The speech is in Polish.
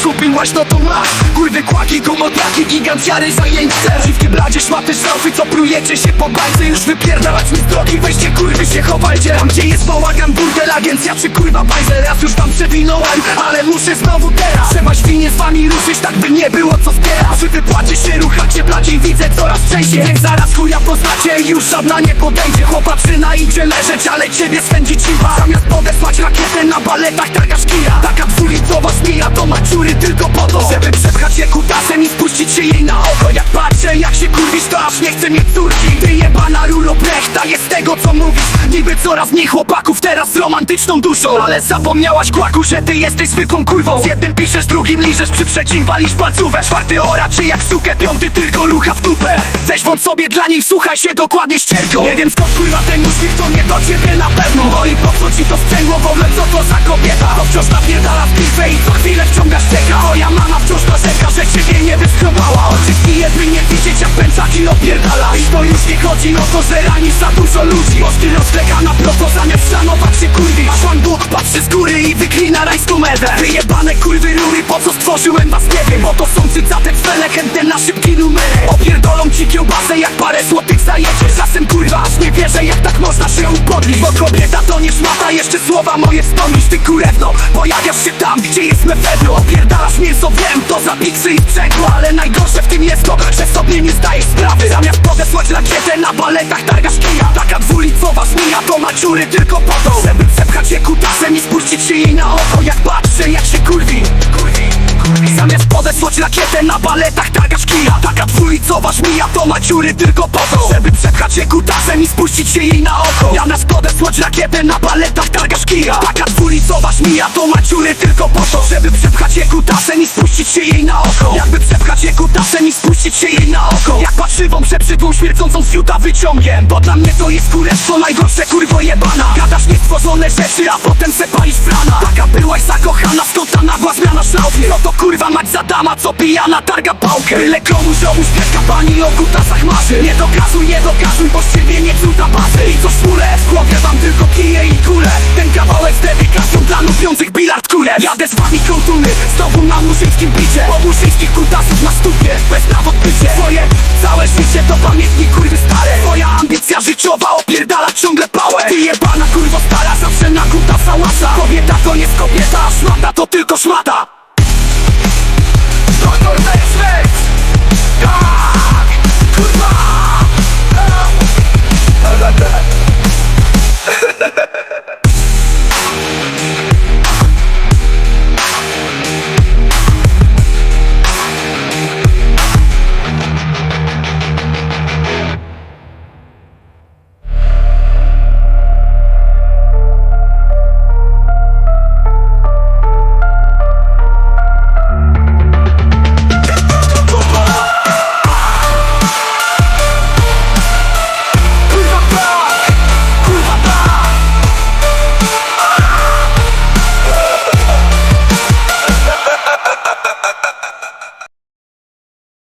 skupiłaś, no to masz. Kurwy, kłaki, gumotraki, giganciary zajęce Dziwki, bladzie, szmaty, szafy, co prujecie się po bańce. Już wypierdalać mi z drogi, weźcie kurwy się chowajcie. Tam gdzie jest bałagan, burdel, agencja czy kurwa bajzel. Raz już tam przewinąłem, ale muszę znowu teraz. Trzeba świnie z wami ruszyć, tak by nie było co zbierać Przy wypłacie się ruchacie, bladziej widzę coraz częściej. Niech zaraz chuja poznacie już żadna nie podejdzie. Chłopaczyna idzie leżeć, ale ciebie swędzi cicha Zamiast podesłać rakietę na baletach targasz kija. Taka to maciury tylko po to Żeby przepchać je kutasem i spuścić się jej na oko. Jak patrzę jak się kurwisz to aż nie chcę mieć córki. Ty jebana rulo brechta jest tego co mówisz. Niby coraz mniej chłopaków teraz z romantyczną duszą. Ale zapomniałaś kłaku, że ty jesteś zwykłą kurwą. Z jednym piszesz, drugim liżesz, przy trzecim walisz palcówę. Czwarty ora czy jak sukę, piąty tylko rucha w dupę. Weź wąt sobie dla niej, słuchaj się dokładnie ścierką Nie wiem skąd kurwa ten uśmiech, to nie do ciebie na pewno. No i po co ci w ogóle, co to za kobieta? To wciąż napierdala w piwę i co chwilę wciąga ścieka Moja mama wciąż narzeka, że ciebie nie wyschowała Oczy jedny nie widzieć jak pęczaki opierdala. I to już nie chodzi o to, że ranisz za dużo ludzi. Moski rozlega na prosto zamiast szanować się kurwi. Pan Bóg patrzy z góry i wyklina rajską mewę. Wyjebane kurwy rury, po co stworzyłem was nie wiem. Bo to są cytatek fele, chętne na szybki numery Opierdolą ci kiełbasę jak parę złotych zajecie. Czasem kurwa aż nie wierzę jak tak można się upodlić Bo kobieta to nie szmata, jeszcze słowa moje wspomnisz Ty kurewno, pojawiasz się tam, gdzie jest mefedro Opierdalasz mięso, wiem, to za piksy i sprzęgło Ale najgorsze w tym jest to, że sobie nie zdajesz sprawy. Zamiast podesłać rakietę na baletach targasz kija. Taka dwulicowa zmija to maciury tylko po to Żeby przepchać je kutasem i spuścić się jej na oko. Jak patrzę jak się kurwi, Zamiast podesłać rakietę na baletach kija Taka dwulicowa żmija to maciury tylko po to Żeby przepchać je kutasem i spuścić się jej na oko. Zamiast podesłać rakietę na baletach targasz kija Taka dwulicowa żmija to maciury tylko po to Żeby przepchać je kutasem i spuścić się jej na oko. Jakby przepchać je kutasem i spuścić się jej na oko. Jak patrzywą przeprzydłą śmierdzącą fiuta wyciągiem Bo dla mnie to jest kurestwo najgorsze kurwo jebana. Gadasz niestworzone rzeczy, a potem se palisz frana. Taka byłaś zakochana, stąd ta nagła zmiana szlaufie? No to kurwa mać za dama, co pijana targa pałkę. Byle komuś ziomuś pieszka pani o kutasach marzy. Nie dokazuj, nie dokazuj, bo z ciebie nie cuda bazy I co szpule, w głowie wam tylko kije i kule. Ten kawałek z dedykacją dla lubiących bilard kule. Jadę z wami kontuny, znowu na muszyńskim bicie Po muszyńskich kutasów na stupie, bez praw odbycie. Twoje całe życie to pamiętnik kurwy stare. Twoja ambicja życiowa opierdala ciągle pałę. Ty jebana kurwa stara, zawsze na kutasa łasa. Kobieta to jest kobieta, a szmata to tylko szmata